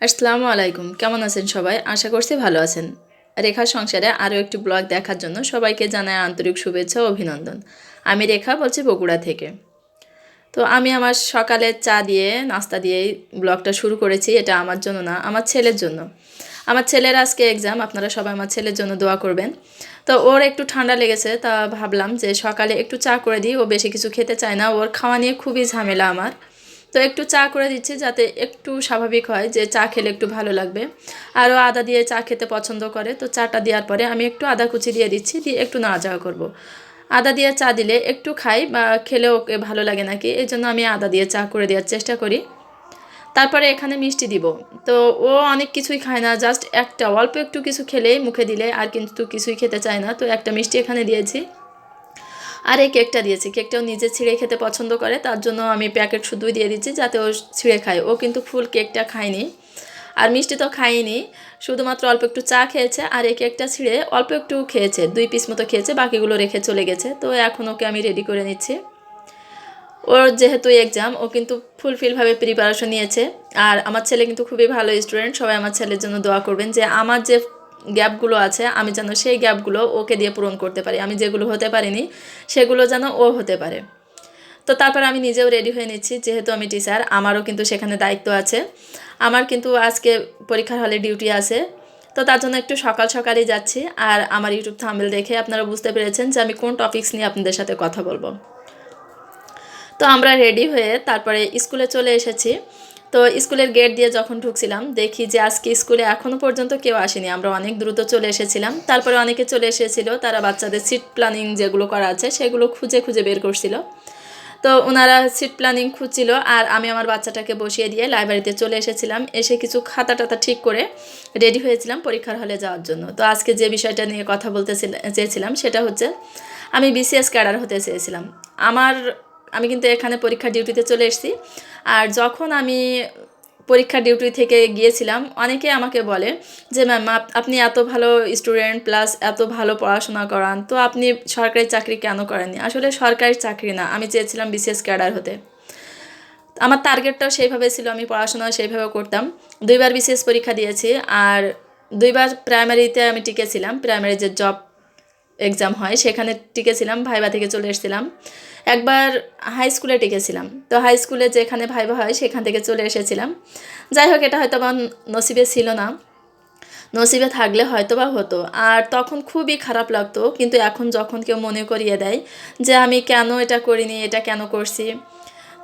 আসসালামু আলাইকুম। কেমন আছেন সবাই? আশা করছি ভালো আছেন। রেখা সংসারে আরও একটি ব্লগ দেখার জন্য সবাইকে জানায় আন্তরিক শুভেচ্ছা ও অভিনন্দন। আমি রেখা বলছি বগুড়া থেকে। তো আমি আমার সকালে চা দিয়ে, নাস্তা দিয়েই ব্লগটা শুরু করেছি। এটা আমার জন্য না, আমার ছেলের জন্য। আমার ছেলের আজকে এক্সাম আপনারা সবাই আমার ছেলের জন্য দোয়া করবেন। তো ওর একটু ঠান্ডা লেগেছে, তা ভাবলাম যে সকালে একটু চা করে দিই। ও বেশি কিছু খেতে চায় না। ওর খাওয়া নিয়ে খুবই ঝামেলা আমার। তো একটু চা করে দিচ্ছি যাতে একটু স্বাভাবিক হয় যে চা খেলে একটু ভালো লাগবে। আরও আদা দিয়ে চা খেতে পছন্দ করে, তো চাটা দেওয়ার পরে আমি একটু আদা কুচি দিয়ে দিচ্ছি, দিয়ে একটু নাড়া নাড়াচাড়া করব। আদা দিয়ে চা দিলে একটু খাই বা খেলেও ভালো লাগে নাকি, এই জন্য আমি আদা দিয়ে চা করে দেওয়ার চেষ্টা করি। তারপরে এখানে মিষ্টি দিব। তো ও অনেক কিছুই খায় না, জাস্ট একটা, অল্প একটু কিছু খেলেই মুখে দিলে আর কিন্তু কিছুই খেতে চায় না, তো একটা মিষ্টি এখানে দিয়েছি। আর এই কেকটা দিয়েছি। কেকটাও নিজে ছিঁড়ে খেতে পছন্দ করে, তার জন্য আমি প্যাকেট শুধুই দিয়ে দিচ্ছি যাতে ও ছিঁড়ে খায়। ও কিন্তু ফুল কেকটা খায়নি। আর মিষ্টি তো খায়নি, শুধুমাত্র অল্প একটু চা খেয়েছে আর এই কেকটা ছিঁড়ে অল্প একটু খেয়েছে, দুই পিস মতো খেয়েছে, বাকিগুলো রেখে চলে গেছে। তো এখন ওকে আমি রেডি করে নিচ্ছি। ওর যেহেতু এক্সাম ও কিন্তু ফুলফিলভাবে প্রিপারেশন নিয়েছে। আর আমার ছেলে কিন্তু খুবই ভালো স্টুডেন্ট সবাই আমার ছেলের জন্য দোয়া করবেন যে আমার যে গ্যাপগুলো আছে, আমি যেন সেই গ্যাপগুলো ওকে দিয়ে পূরণ করতে পারি। আমি যেগুলো হতে পারিনি, সেগুলো যেন ও হতে পারে। তো তারপর আমি নিজেও রেডি হয়ে নিচ্ছি, যেহেতু আমি টিচার আমারও কিন্তু সেখানে দায়িত্ব আছে। আমার কিন্তু আজকে পরীক্ষার হলে ডিউটি আছে। তো তার জন্য একটু সকাল সকালই যাচ্ছি। আর আমার ইউটিউব থাম্বেল দেখে আপনারা বুঝতে পেরেছেন যে আমি কোন টপিকস নিয়ে আপনাদের সাথে কথা বলব। তো আমরা রেডি হয়ে তারপরে স্কুলে চলে এসেছি। তো স্কুলের গেট দিয়ে যখন ঢুকছিলাম, দেখি যে আজকে স্কুলে এখনও পর্যন্ত কেউ আসেনি। আমরা অনেক দ্রুত চলে এসেছিলাম। তারপরে অনেকে চলে এসেছিল। তারা বাচ্চাদের সিট প্ল্যানিং যেগুলো করা আছে, সেগুলো খুঁজে খুঁজে বের করছিল। তো ওনারা সিট প্ল্যানিং খুঁজছিল আর আমি আমার বাচ্চাটাকে বসিয়ে দিয়ে লাইব্রেরিতে চলে এসেছিলাম। এসে কিছু খাতা টাতা ঠিক করে রেডি হয়েছিলাম পরীক্ষার হলে যাওয়ার জন্য। তো আজকে যে বিষয়টা নিয়ে কথা বলতে চেয়েছিলাম সেটা হচ্ছে, আমি বিসিএস ক্যাডার হতে চেয়েছিলাম। আমার আমি কিন্তু এখানে পরীক্ষা ডিউটিতে চলে এসেছি। আর যখন আমি পরীক্ষা ডিউটি থেকে গিয়েছিলাম, অনেকে আমাকে বলে যে ম্যাম আপনি এত ভালো স্টুডেন্ট প্লাস এত ভালো পড়াশোনা করান, তো আপনি সরকারি চাকরি কেন করেননি? আসলে সরকারি চাকরি না, আমি চেয়েছিলাম বিশেষ ক্যাডার হতে। আমার টার্গেটটাও সেইভাবে ছিল, আমি পড়াশোনা সেইভাবে করতাম। দুইবার বিশেষ পরীক্ষা দিয়েছি, আর দুইবার প্রাইমারিতে আমি টিকেছিলাম প্রাইমারি যে জব এক্সাম হয়, সেখানে টিকেছিলাম ভাইবা থেকে চলে এসেছিলাম। একবার হাই স্কুলে টিকেছিলাম। তো হাই স্কুলে যেখানে ভাইবা হয়, সেখান থেকে চলে এসেছিলাম। যাই হোক, এটা হয়তো আমার নসিবে ছিল না। নসিবে থাকলে হয়তো বা হতো। আর তখন খুবই খারাপ লাগতো। কিন্তু এখন যখন কেউ মনে করিয়ে দেয় যে, আমি কেন এটা করিনি, এটা কেন করছি,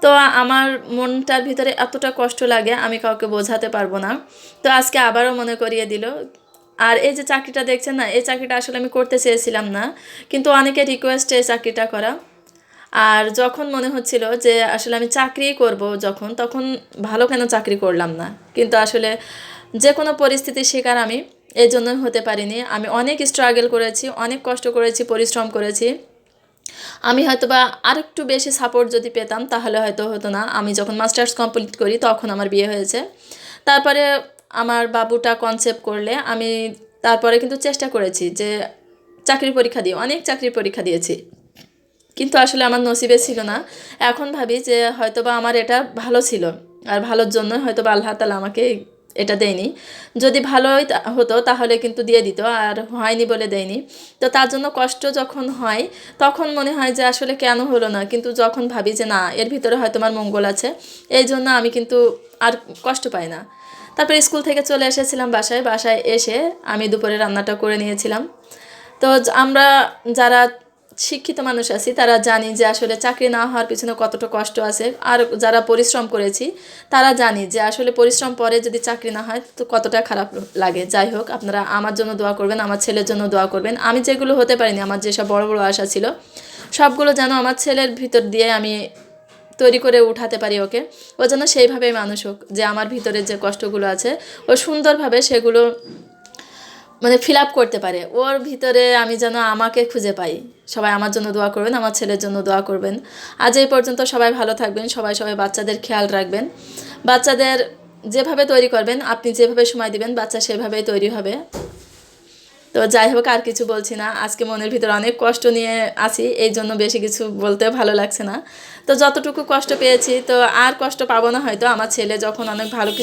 তো আমার মনটার ভিতরে এতটা কষ্ট লাগে, আমি কাউকে বোঝাতে পারব না। তো আজকে আবারও মনে করিয়ে দিল। আর এই যে চাকরিটা দেখছেন না, এই চাকরিটা আসলে আমি করতে চেয়েছিলাম না। কিন্তু অনেকে রিকোয়েস্টে এই চাকরিটা করা। আর যখন মনে হচ্ছিল যে আসলে আমি চাকরি করব যখন, তখন ভালো কেন চাকরি করলাম না? কিন্তু আসলে যে কোনো পরিস্থিতির শিকার আমি এই জন্য হতে পারিনি। আমি অনেক স্ট্রাগল করেছি, অনেক কষ্ট করেছি, পরিশ্রম করেছি। আমি হয়তো বা আরেকটু বেশি সাপোর্ট যদি পেতাম, তাহলে হয়তো হতো না। আমি যখন মাস্টার্স কমপ্লিট করি, তখন আমার বিয়ে হয়েছে। তারপরে আমার বাবুটা কনসেপ্ট করলে আমি তারপরে কিন্তু চেষ্টা করেছি যে চাকরির পরীক্ষা দিয়ে, অনেক চাকরির পরীক্ষা দিয়েছি। কিন্তু আসলে আমার নসিবে ছিল না। এখন ভাবি যে হয়তোবা আমার এটা ভালো ছিল আর ভালোর জন্য হয়তোবা আল্লাহ তালা আমাকে এটা দেয়নি। যদি ভালোই হতো তাহলে কিন্তু দিয়ে দিত আর হয়নি বলে দেয়নি। তো তার জন্য কষ্ট যখন হয় তখন মনে হয় যে আসলে কেন হলো না? কিন্তু যখন ভাবি যে না, এর ভিতরে হয়তো আমার মঙ্গল আছে, এই জন্য আমি কিন্তু আর কষ্ট পাই না। তারপর স্কুল থেকে চলে এসেছিলাম বাসায়। বাসায় এসে আমি দুপুরে রান্নাটা করে নিয়েছিলাম। তো আমরা যারা শিক্ষিত মানুষ আছি, তারা জানি যে আসলে চাকরি না হওয়ার পিছনে কতটা কষ্ট আছে। আর যারা পরিশ্রম করেছি, তারা জানি যে আসলে পরিশ্রম পরে যদি চাকরি না হয়, তো কতটা খারাপ লাগে। যাই হোক, আপনারা আমার জন্য দোয়া করবেন, আমার ছেলের জন্য দোয়া করবেন। আমি যেগুলো হতে পারিনি, আমার যেসব বড় বড় আশা ছিল, সবগুলো যেন আমার ছেলের ভিতর দিয়ে আমি তৈরি করে উঠাতে পারি ওকে। ও যেন সেইভাবেই মানুষ হোক, যে আমার ভিতরে যে কষ্টগুলো আছে, ও সুন্দরভাবে সেগুলো মানে ফিল আপ করতে পারে। ওর ভিতরে আমি যেন আমাকে খুঁজে পাই। সবাই আমার জন্য দোয়া করবেন, আমার ছেলের জন্য দোয়া করবেন। আজ এই পর্যন্ত সবাই ভালো থাকবেন, সবাই সবাই বাচ্চাদের খেয়াল রাখবেন। বাচ্চাদের যেভাবে তৈরি করবেন, আপনি যেভাবে সময় দিবেন, বাচ্চা সেভাবেই তৈরি হবে। তো যাই হোক, আর কিছু বলছি না। আজকে মনের ভিতরে অনেক কষ্ট নিয়ে আছি, এই জন্য বেশি কিছু বলতেও ভালো লাগছে না। তো যতটুকু কষ্ট পেয়েছি, তো আর কষ্ট পাবো না হয়তো। আমার ছেলে যখন অনেক ভালো কিছু